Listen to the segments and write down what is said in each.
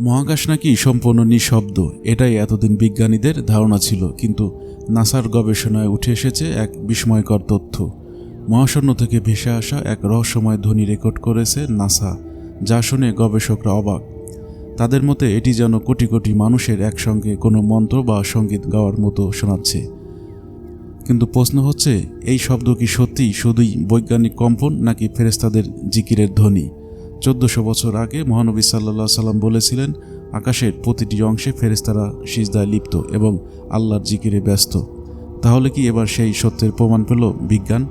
মহাকাশ নাকি সম্পূর্ণ নিঃশব্দ? এটাই এতদিন বিজ্ঞানীদের ধারণা ছিল, কিন্তু নাসার গবেষণায় উঠে এসেছে এক বিস্ময়কর তথ্য। মহাশূন্য থেকে ভেসে আসা এক রহস্যময় ধ্বনি রেকর্ড করেছে নাসা, যা শুনে গবেষকরা অবাক। তাদের মতে, এটি যেন কোটি কোটি মানুষের একসঙ্গে কোনো মন্ত্র বা সংগীত গাওয়ার মতো শোনাচ্ছে। কিন্তু প্রশ্ন হচ্ছে, এই শব্দ কি সত্যিই শুধুই বৈজ্ঞানিক কম্পন নাকি ফেরেস্তাদের জিকিরের ধ্বনি? চোদ্দশো বছর আগে মহানবী সাল্লাহ সাল্লাম বলেছিলেন, আকাশের প্রতিটি অংশে ফেরেস্তারা সিজদায় লিপ্ত এবং আল্লাহর জিকিরে ব্যস্ত। তাহলে কি এবার সেই সত্যের প্রমাণ পেল বিজ্ঞান?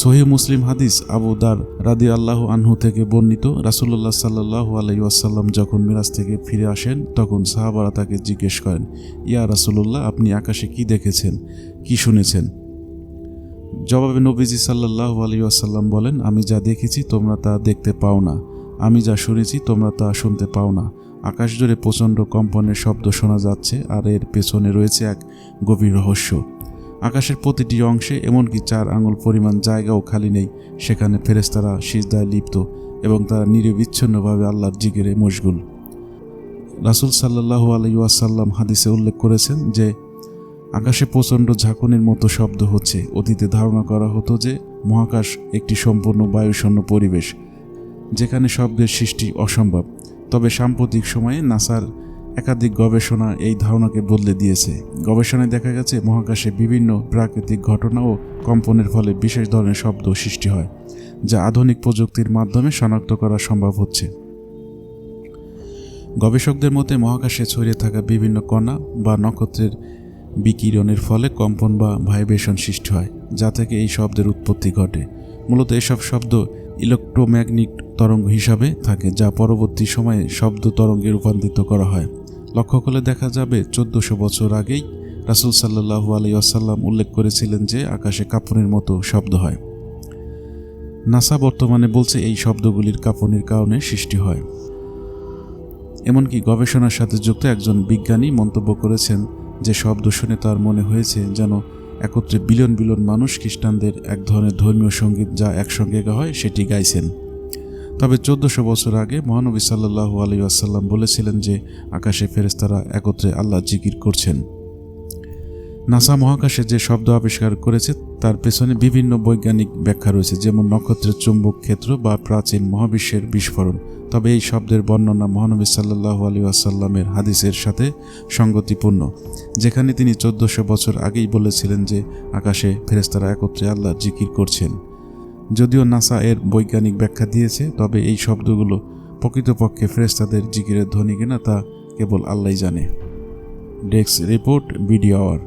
সহি মুসলিম হাদিস আবু দার রাদি আল্লাহ আনহু থেকে বর্ণিত রাসুল্লাহ সাল্লাহ আলাই আসাল্লাম যখন মিরাজ থেকে ফিরে আসেন, তখন সাহাবারা তাকে জিজ্ঞেস করেন, ইয়া রাসুল্লাহ আপনি আকাশে কি দেখেছেন? কি শুনেছেন? জবাবে নবীজি সাল্লাহ আলী আসাল্লাম বলেন, আমি যা দেখেছি তোমরা তা দেখতে পাও না। আমি যা শুনেছি, তোমরা তা শুনতে পাও না। আকাশ জুড়ে প্রচণ্ড কম্পনের শব্দ শোনা যাচ্ছে, আর এর পেছনে রয়েছে এক গভীর রহস্য। আকাশের প্রতিটি অংশে এমনকি চার আঙুল পরিমাণ জায়গাও খালি নেই। সেখানে ফেরেস্তারা সিজদায় লিপ্ত এবং তারা নিরবিচ্ছিন্নভাবে আল্লাহর জিগিরে মশগুল। রাসুল সাল্লাহ আলাইসাল্লাম হাদিসে উল্লেখ করেছেন যে, আকাশে প্রচণ্ড ঝাঁকুনির মতো শব্দ হচ্ছে। অতীতে ধারণা করা হতো যে, মহাকাশ একটি সম্পূর্ণ বায়ুশূন্য পরিবেশ। যেখানে শব্দের সৃষ্টি অসম্ভব, তবে সাম্প্রতিক সময়ে নাসার একাধিক গবেষণা এই ধারণাকে বদলে দিয়েছে। গবেষণায় দেখা গেছে, মহাকাশে বিভিন্ন প্রাকৃতিক ঘটনা ও কম্পনের ফলে বিশেষ ধরনের শব্দ সৃষ্টি হয়, যা আধুনিক প্রযুক্তির মাধ্যমে শনাক্ত করা সম্ভব হচ্ছে। গবেষকদের মতে, মহাকাশে ছড়িয়ে থাকা বিভিন্ন কণা বা নক্ষত্রের বিকিরণের ফলে কম্পন বা ভাইব্রেশন সৃষ্টি হয়, যা থেকে এই শব্দের উৎপত্তি ঘটে। মূলত এসব শব্দ ইলেকট্রোম্যাগনিক তরঙ্গ হিসাবে থাকে, যা পরবর্তী সময়ে শব্দ তরঙ্গে রূপান্তরিত করা হয়। লক্ষ্য করলে দেখা যাবে, চোদ্দশো বছর আগেই রাসুল সাল্লাহু আলী আসাল্লাম উল্লেখ করেছিলেন যে আকাশে কাঁপনের মতো শব্দ হয়। নাসা বর্তমানে বলছে এই শব্দগুলির কাঁপনের কারণে সৃষ্টি হয়। এমনকি গবেষণার সাথে যুক্ত একজন বিজ্ঞানী মন্তব্য করেছেন যে শব্দ শুনে তার মনে হয়েছে যেন একত্রে বিলিয়ন বিলিয়ন মানুষ খ্রিস্টানদের এক ধরনের ধর্মীয় সংগীত যা একসঙ্গে গা হয়, সেটি গাইছেন। তবে চোদ্দশো বছর আগে মহানবী সাল্লাহু আলী আসাল্লাম বলেছিলেন যে, আকাশে ফেরেস্তারা একত্রে আল্লাহ জিকির করছেন। নাসা মহাকাশে যে শব্দ আবিষ্কার করেছে তার পেছনে বিভিন্ন বৈজ্ঞানিক ব্যাখ্যা রয়েছে, যেমন নক্ষত্রের চুম্বক ক্ষেত্র বা প্রাচীন মহাবিশ্বের বিস্ফোরণ। তবে এই শব্দের বর্ণনা মহানবী সাল্লাহু আলী আসাল্লামের হাদিসের সাথে সঙ্গতিপূর্ণ, যেখানে তিনি চোদ্দশো বছর আগেই বলেছিলেন যে আকাশে ফেরেস্তারা একত্রে আল্লাহ জিকির করছেন। যদিও নাসা এর বৈজ্ঞানিক ব্যাখ্যা দিয়েছে, তবে এই শব্দগুলো প্রকৃতপক্ষে ফেরেস্তাদের জিকিরের ধ্বনি কিনা তা কেবল আল্লাহ জানে। Desk report, BD hour.